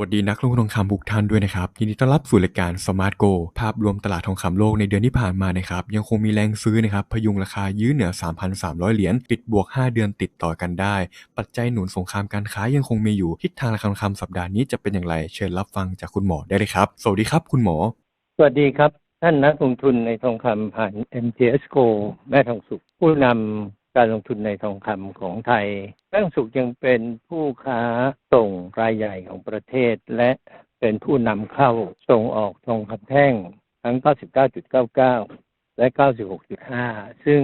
สวัสดีนักลงทุนทองคำทุกท่านด้วยนะครับยินดีต้อนรับสู่รายการ Smart Go ภาพรวมตลาดทองคำโลกในเดือนที่ผ่านมานะครับยังคงมีแรงซื้อนะครับพยุงราคายื้อเหนือ 3,300 เหรียญปิดบวก 5 เดือนติดต่อกันได้ ปัจจัยหนุนสงครามการค้ายังคงมีอยู่ทิศทางราคาทองคำสัปดาห์นี้จะเป็นอย่างไรเชิญรับฟังจากคุณหมอได้เลยครับ สวัสดีครับคุณหมอ สวัสดีครับ ท่านนักลงทุนในทองคำผ่าน MTS Go แม่ทองสุขผู้นำ การลงทุนในทองคำของไทยแม่ทองสุขยังเป็นผู้ค้าส่งรายใหญ่ของประเทศ และเป็นผู้นำเข้าส่งออกทองคำแท่งทั้ง 99.99 และ 96.5 ซึ่ง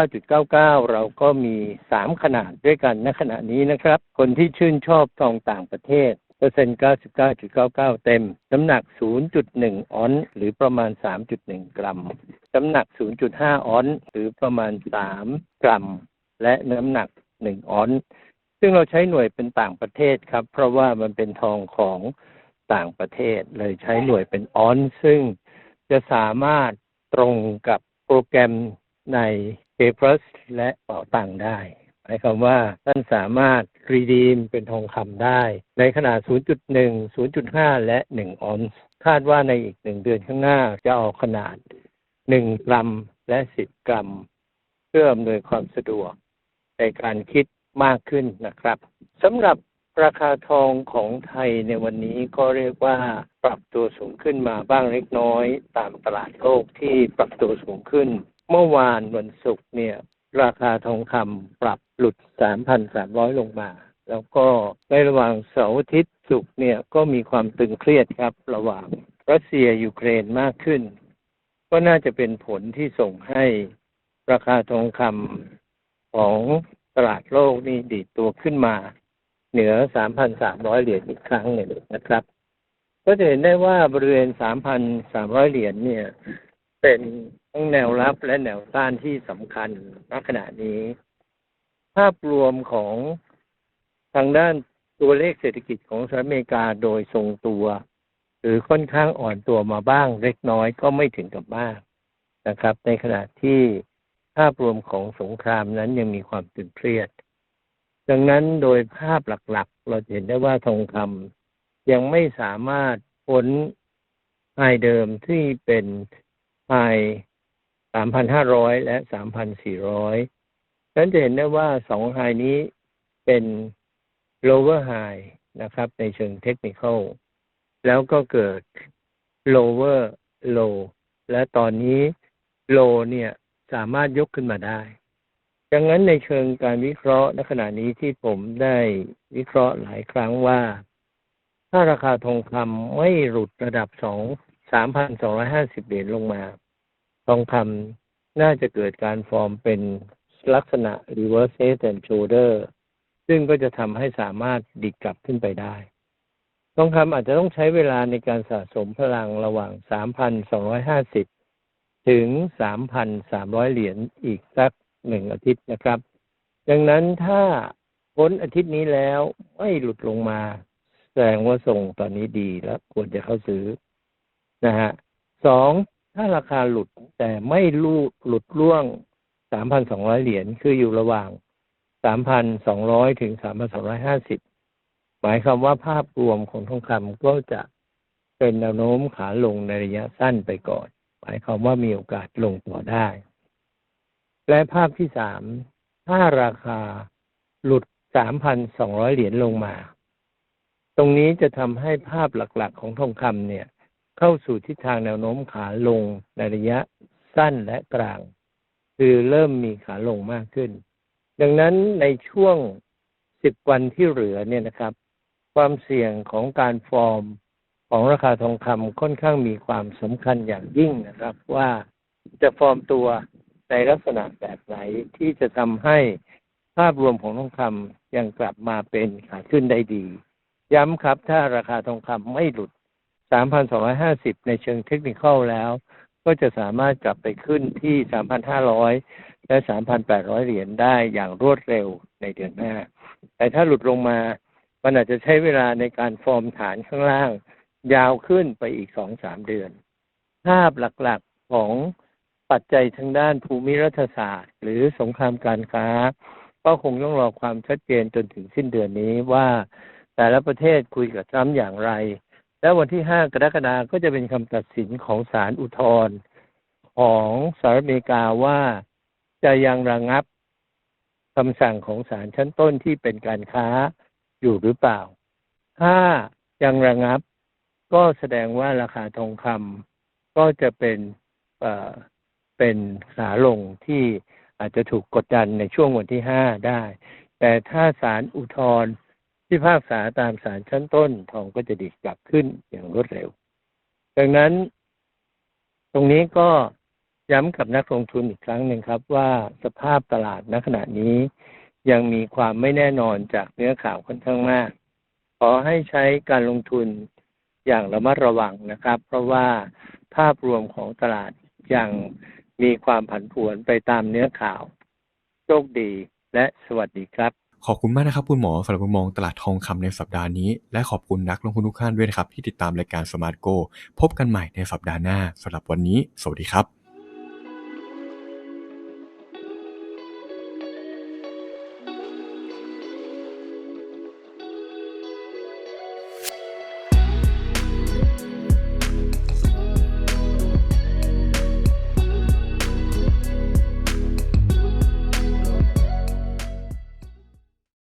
99.99 เราก็มี 3 ขนาดด้วยกันณขณะนี้นะครับ คนที่ชื่นชอบทองต่างประเทศ เปอร์เซ็นต์99.99 เต็ม น้ำหนัก 0.1 ออนซ์หรือประมาณ 3.1 กรัม น้ำหนัก 0.5 ออนซ์หรือประมาณ 3 กรัม และน้ำหนัก 1 ออนซ์ซึ่งเราใช้หน่วยเป็นต่างประเทศครับ เพราะว่ามันเป็นทองของต่างประเทศเลยใช้หน่วยเป็นออนซ์ซึ่งจะสามารถตรงกับโปรแกรมใน p a p e r s และเป๋าตังได้ หมายความว่าท่านสามารถรีดีมเป็นทองคำได้ ในขนาด 0.1 0.5 และ 1 ออนซ์คาดว่าในอีกหนึ่งเดือนข้างหน้าจะออกขนาด 1 กรัมและ 10 กรัม เพื่ออำนวยความสะดวกในการคิดมากขึ้นนะครับสำหรับราคาทองของไทยในวันนี้ก็เรียกว่าปรับตัวสูงขึ้นมาบ้างเล็กน้อย ตามตลาดโลกที่ปรับตัวสูงขึ้น เมื่อวานวันศุกร์เนี่ย ราคาทองคำปรับหลุด 3,300 ลงมา แล้วก็ในระหว่างเสาร์อาทิตย์ศุกร์เนี่ยก็มีความตึงเครียดครับ ระหว่างรัสเซียยูเครนมากขึ้น ก็น่าจะเป็นผลที่ส่งให้ราคาทองคำของตลาดโลกนี่ดีดตัวขึ้นมา เหนือ 3,300 เหรียญอีกครั้งหนึ่งนะครับ ก็จะเห็นได้ว่าบริเวณ 3,300 เหรียญเนี่ย เป็น ทั้งแนวรับและแนวต้านที่สำคัญณขณะนี้ ภาพรวมของทางด้านตัวเลขเศรษฐกิจของสหรัฐอเมริกาโดยทรงตัว หรือค่อนข้างอ่อนตัวมาบ้างเล็กน้อยก็ไม่ถึงกับมากนะครับ ในขณะที่ภาพรวมของสงครามนั้นยังมีความตึงเครียด ดังนั้นโดยภาพหลักๆ เราเห็นได้ว่าทองคำยังไม่สามารถพ้นไฮเดิมที่เป็นไฮ 3,500 และ 3,400นั้นจะเห็นได้ว่าสองไฮนี้เป็น lower high นะครับในเชิงเทคนิคอลแล้วก็เกิด lower low และตอนนี้ low เนี่ยสามารถยกขึ้นมาได้ดังนั้นในเชิงการวิเคราะห์ในขณะนี้ที่ผมได้วิเคราะห์หลายครั้งว่า ถ้าราคาทองคำไม่หลุดระดับสองสามพันสองร้อยห้าสิบเหรียญลงมา ทองคำน่าจะเกิดการฟอร์มเป็นลักษณะ reverse head and shoulder ซึ่งก็จะทำให้สามารถดิดกลับขึ้นไปได้ ทองคำอาจจะต้องใช้เวลาในการสะสมพลังระหว่าง 3,250 ถึง 3,300 เหรียญอีกสักหนึ่งอาทิตย์นะครับ ดังนั้นถ้าพ้นอาทิตย์นี้แล้วไม่หลุดลงมาแสดงว่าส่งตอนนี้ดีแล้วควรจะเข้าซื้อนะฮะสองถ้าราคาหลุด แต่ไม่ลูดหลุดล่วง 3,200 เหรียญคืออยู่ระหว่าง 3,200 ถึง 3,250 หมายความว่าภาพรวมของทองคำก็จะเป็นแนวโน้มขาลงในระยะสั้นไปก่อน หมายความว่ามีโอกาสลงต่อได้ และภาพที่สามถ้าราคาหลุด 3,200 เหรียญลงมา ตรงนี้จะทำให้ภาพหลักๆ ของทองคำเนี่ยเข้าสู่ทิศทางแนวโน้มขาลงในระยะ สั้นและกลาง คือเริ่มมีขาลงมากขึ้น ดังนั้นในช่วง 10 วันที่เหลือเนี่ยนะครับ ความเสี่ยงของการฟอร์มของราคาทองคำค่อนข้างมีความสำคัญอย่างยิ่งนะครับ ว่าจะฟอร์มตัวในลักษณะแบบไหนที่จะทำให้ภาพรวมของทองคำยังกลับมาเป็นขาขึ้นได้ดี ย้ำครับถ้าราคาทองคำไม่หลุด 3,250 ในเชิงเทคนิคอลแล้ว ก็จะสามารถกลับไปขึ้นที่ 3,500 และ 3,800 เหรียญได้อย่างรวดเร็วในเดือนหน้า แต่ถ้าหลุดลงมา มันอาจจะใช้เวลาในการฟอร์มฐานข้างล่าง ยาวขึ้นไปอีก 2-3 เดือน ภาพหลักๆของปัจจัยทางด้านภูมิรัฐศาสตร์ หรือสงครามการค้า ก็คงต้องรอความชัดเจนจนถึงสิ้นเดือนนี้ว่า แต่ละประเทศคุยกับทรัมป์อย่างไร แล้ววันที่ 5 กรกฎาคมก็จะเป็นคำตัดสินของศาลอุทธรณ์ของสหรัฐอเมริกาว่าจะยังระงับคำสั่งของศาลชั้นต้นที่เป็นการค้าอยู่หรือเปล่า ถ้ายังระงับก็แสดงว่าราคาทองคำก็จะเป็นเอ่อเป็นขาลงที่อาจจะถูกกดดันในช่วงวันที่ห้าได้ แต่ถ้าศาลอุทธรณ์ พิพากษาตามศาลชั้นต้นทองก็จะดีดกลับขึ้นอย่างรวดเร็ว ดังนั้น ตรงนี้ก็ย้ำกับนักลงทุนอีกครั้งหนึ่งครับ ว่าสภาพตลาดณขณะนี้ยังมีความไม่แน่นอนจากเนื้อข่าวค่อนข้างมาก ขอให้ใช้การลงทุนอย่างระมัดระวังนะครับ เพราะว่าภาพรวมของตลาดยังมีความผันผวนไปตามเนื้อข่าว โชคดีและสวัสดีครับ ขอบคุณมากนะครับคุณหมอสำหรับมุมมองตลาดทองคำในสัปดาห์นี้ และขอบคุณนักลงทุนทุกท่านด้วยนะครับ ที่ติดตามรายการสมาร์ทโกพบกันใหม่ในสัปดาห์หน้าสำหรับวันนี้ สวัสดีครับ